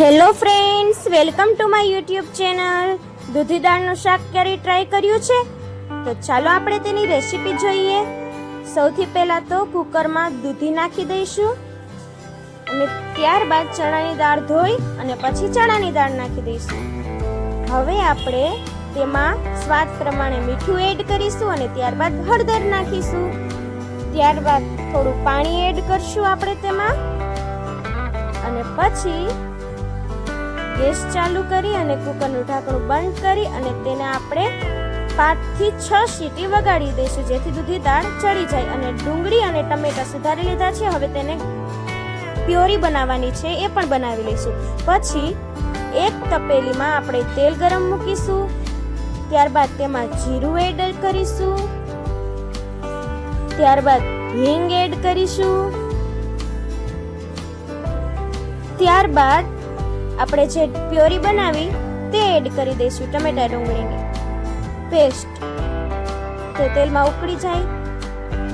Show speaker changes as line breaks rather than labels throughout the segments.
Hello friends welcome to my YouTube channel દૂધી દાળનું શાક ક્યારેય ટ્રાય કર્યું છે? તો ચાલો આપણે તેની રેસીપી જોઈએ. સૌથી પહેલાં તો કુકરમાં દૂધી નાખી દઈશું. અને ત્યારબાદ ચણાની દાળ ધોઈ અને પછી ચણાની દાળ નાખી દઈશું. હવે આપણે તેમાં સ્વાદ પ્રમાણે મીઠું એડ કરીશું અને ત્યારબાદ હળદર નાખીશું. ત્યારબાદ થોડું પાણી એડ કરશું આપણે તેમાં. અને પછી ગેસ ચાલુ કરી અને કુકરનું ઢાંકણું બંધ કરી અને તેને આપણે પાંચથી છ સીટી વગાડી દઈશું, જેથી દૂધી દાળ ચડી જાય અને ડુંગળી અને ટમેટા સુધારી લીધા છે. હવે તેને પ્યોરી બનાવવાની છે, એ પણ બનાવી લઈશું. પછી એક તપેલીમાં આપણે તેલ ગરમ મૂકીશું, ત્યારબાદ તેમાં જીરું એડ કરીશું, ત્યારબાદ હિંગ એડ કરીશું, ત્યારબાદ આપણે જે પ્યોરી બનાવી તે એડ કરી દઈશું ટમેટા ડુંગળીની. પેસ્ટ તે તેલમાં ઉકળી જાય.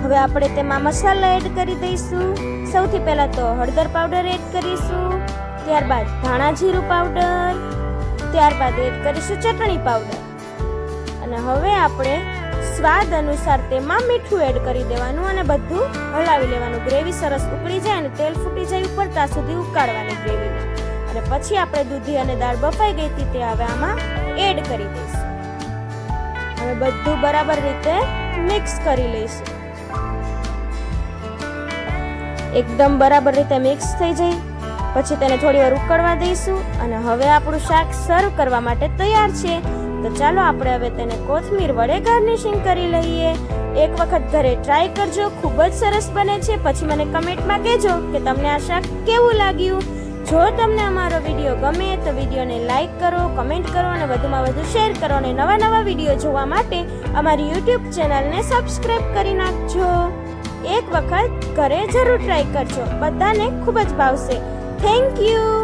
હવે આપણે તેમાં મસાલા એડ કરી દઈશું. સૌથી પહેલા તો હળદર પાવડર એડ કરીશું. ત્યારબાદ ધાણા જીરું પાવડર. ત્યારબાદ એડ કરીશું ચટણી પાવડર. અને હવે આપણે સ્વાદ અનુસાર તેમાં મીઠું એડ કરી દેવાનું અને બધું હલાવી લેવાનું. ગ્રેવી સરસ ઉકળી જાય અને તેલ ફૂટી જાય ઉપર, ત્યાં સુધી ઉકાળવાની ગ્રેવીને. અને પછી આપણે દૂધી અને દાળ બફાઈ ગઈ હતી તે હવે આમાં એડ કરી દઈશું. હવે બધું બરાબર રીતે મિક્સ કરી લઈશું. એકદમ બરાબર રીતે મિક્સ થઈ જાય. પછી તેને થોડી વાર ઉકળવા દઈશું અને હવે આપણું શાક સર્વ કરવા માટે તૈયાર છે. તો ચાલો આપણે હવે તેને કોથમીર વડે ગાર્નિશિંગ કરી લઈએ. એક વખત ઘરે ટ્રાય કરજો, ખૂબ જ સરસ બને છે. પછી મને કમેન્ટમાં કહેજો કે તમને આ શાક કેવું લાગ્યું? જો તમને અમારો વીડિયો ગમે તો વિડીયોને લાઈક કરો, કમેન્ટ કરો અને વધુમાં વધુ શેર કરો અને નવા નવા વીડિયો જોવા માટે અમારી યુટ્યુબ ચેનલને સબસ્ક્રાઇબ કરી નાખજો. એક વખત ઘરે જરૂર ટ્રાય કરજો. બધાને ખૂબ જ ભાવશે. Thank you